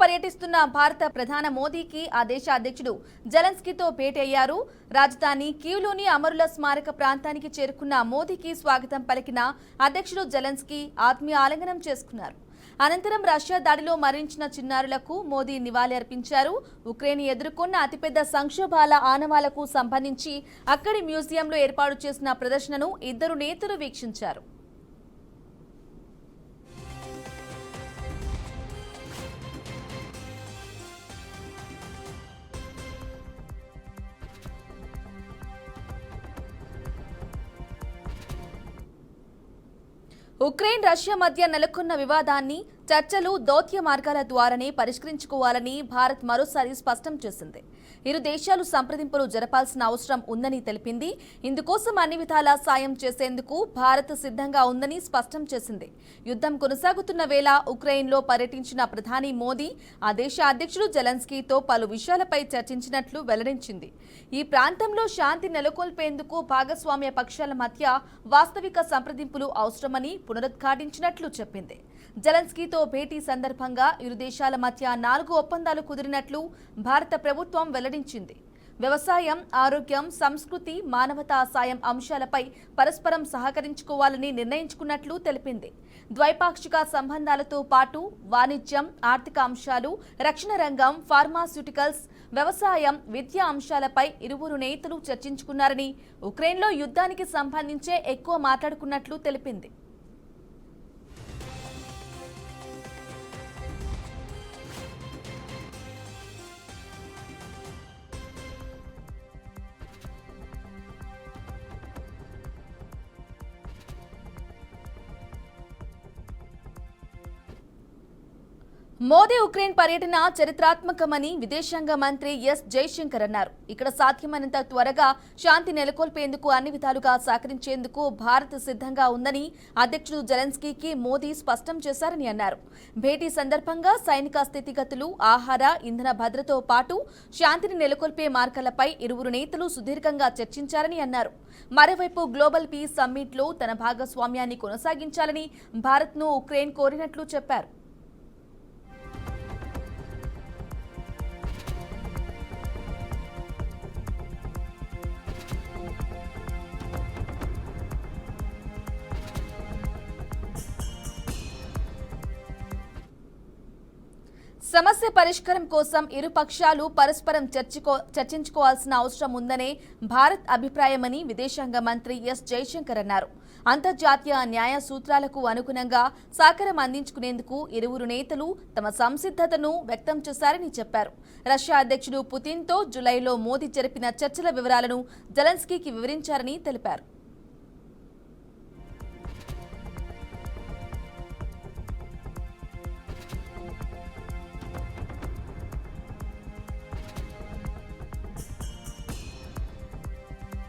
పర్యటిస్తున్న భారత ప్రధాన మోదీకి ఆ దేశ అధ్యక్షుడు జలన్స్కీతో భేటీ అయ్యారు. రాజధాని కీవ్లోని అమరుల స్మారక ప్రాంతానికి చేరుకున్న మోదీకి స్వాగతం పలికిన అధ్యక్షుడు జలన్స్కీ ఆత్మీయ ఆలింగనం చేసుకున్నారు. అనంతరం రష్యా దాడిలో మరణించిన చిన్నారులకు మోదీ నివాళి అర్పించారు. ఉక్రెయిన్ ఎదుర్కొన్న అతిపెద్ద సంక్షోభాల ఆనవాలకు సంబంధించి అక్కడి మ్యూజియంలో ఏర్పాటు చేసిన ప్రదర్శనను ఇద్దరు నేతలు వీక్షించారు. ఉక్రెయిన్ రష్యా మధ్య నెలకొన్న వివాదాన్ని చర్చలు దౌత్య మార్గాల ద్వారానే పరిష్కరించుకోవాలని భారత్ మరోసారి స్పష్టం చేసింది. ఇరు దేశాలు సంప్రదింపులు జరపాల్సిన అవసరం ఉందని తెలిపింది. ఇందుకోసం అన్ని విధాలా సాయం చేసేందుకు భారత్ సిద్ధంగా ఉందని స్పష్టం చేసింది. యుద్ధం కొనసాగుతున్న వేళ ఉక్రెయిన్లో పర్యటించిన ప్రధాని మోదీ ఆ దేశ అధ్యక్షుడు జెలెన్స్కీతో పలు విషయాలపై చర్చించినట్లు వెల్లడించింది. ఈ ప్రాంతంలో శాంతి నెలకొల్పేందుకు భాగస్వామ్య పక్షాల మధ్య వాస్తవిక సంప్రదింపులు అవసరమని పునరుద్ఘాటించినట్లు చెప్పింది. జలన్స్కీతో భేటీ సందర్భంగా ఇరు దేశాల మధ్య నాలుగు ఒప్పందాలు కుదిరినట్లు భారత ప్రభుత్వం వెల్లడించింది. వ్యవసాయం ఆరోగ్యం సంస్కృతి మానవతా సాయం అంశాలపై పరస్పరం సహకరించుకోవాలని నిర్ణయించుకున్నట్లు తెలిపింది. ద్వైపాక్షిక సంబంధాలతో పాటు వాణిజ్యం ఆర్థిక అంశాలు రక్షణ రంగం ఫార్మాస్యూటికల్స్ వ్యవసాయం విద్యా అంశాలపై ఇరువురు నేతలు చర్చించుకున్నారని ఉక్రెయిన్లో యుద్ధానికి సంబంధించే ఎక్కువ మాట్లాడుకున్నట్లు తెలిపింది. మోదీ ఉక్రెయిన్ పర్యటన చరిత్రాత్మకమని విదేశాంగ మంత్రి ఎస్ జైశంకర్ అన్నారు. ఇక్కడ సాధ్యమైనంత త్వరగా శాంతి నెలకొల్పేందుకు అన్ని విధాలుగా సహకరించేందుకు భారత్ సిద్ధంగా ఉందని అధ్యక్షుడు జెలెన్స్కీకి మోదీ స్పష్టం చేశారని అన్నారు. భేటీ సందర్భంగా సైనిక స్థితిగతులు ఆహార ఇంధన భద్రతో పాటు శాంతిని నెలకొల్పే మార్గాలపై ఇరువురు నేతలు సుదీర్ఘంగా చర్చించారని అన్నారు. మరోవైపు గ్లోబల్ పీస్ సమ్మిట్లో తన భాగస్వామ్యాన్ని కొనసాగించాలని భారత్ను ఉక్రెయిన్ కోరినట్లు చెప్పారు. సమస్య పరిష్కారం కోసం ఇరు పక్షాలు పరస్పరం చర్చకో చర్చించుకోవాల్సిన అవసరం ఉందనే భారత్ అభిప్రాయమని విదేశాంగ మంత్రి ఎస్ జైశంకర్ అన్నారు. అంతర్జాతీయ న్యాయ సూత్రాలకు అనుగుణంగా సహకారం అందించుకునేందుకు ఇరువురు నేతలు తమ సంసిద్ధతను వ్యక్తం చేశారని చెప్పారు. రష్యా అధ్యక్షుడు పుతిన్తో జులైలో మోదీ జరిపిన చర్చల వివరాలను జలన్స్కీకి వివరించారని తెలిపారు.